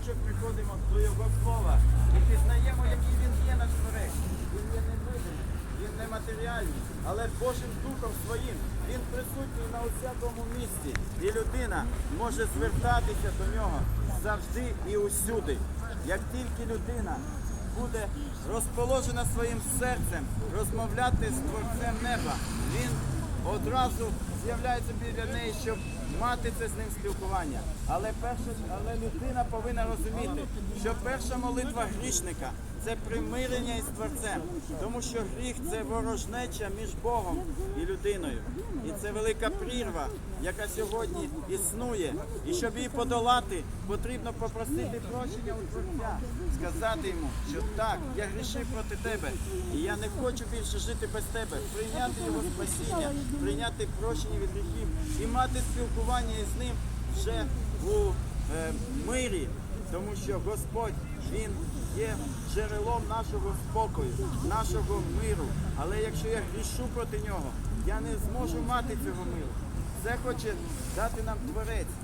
якщо приходимо до Його слова і пізнаємо, який він є наш творець. Він є невидимий, він нематеріальний, але Божим Духом своїм він присутній на усякому місці. І людина може звертатися до нього завжди і усюди. Як тільки людина буде розположена своїм серцем розмовляти з творцем неба, він одразу з'являється біля неї, щоб мати це з ним спілкування. Але перша, але людина повинна розуміти, що перша молитва грішника це примирення із творцем, тому що гріх це ворожнеча між Богом і людиною. І це велика прірва, яка сьогодні існує. І щоб її подолати, потрібно попросити прощення у Творця, сказати йому, що так, я грішив проти тебе, і я не хочу більше жити без тебе, прийняти його спасіння, прийняти прощення від гріхів і мати спілкування із ним вже у е, мирі, тому що Господь Він є джерелом нашого спокою, нашого миру. Але якщо я грішу проти нього, я не зможу мати цього миру. Це хоче дати нам Творець,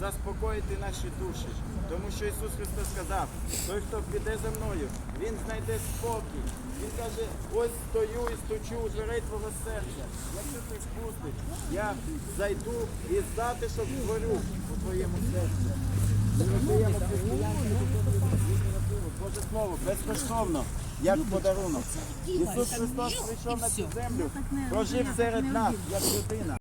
заспокоїти наші душі. Тому що Ісус Христос сказав, той, хто піде за мною, Він знайде спокій. Він каже, ось стою і стучу у дверей твого серця. Якщо ти спустиш, я зайду і затишок створю у твоєму серці. Боже Слово, безкоштовно, як подарунок. Ісус Христос прийшов на цю землю, прожив серед нас, як людина.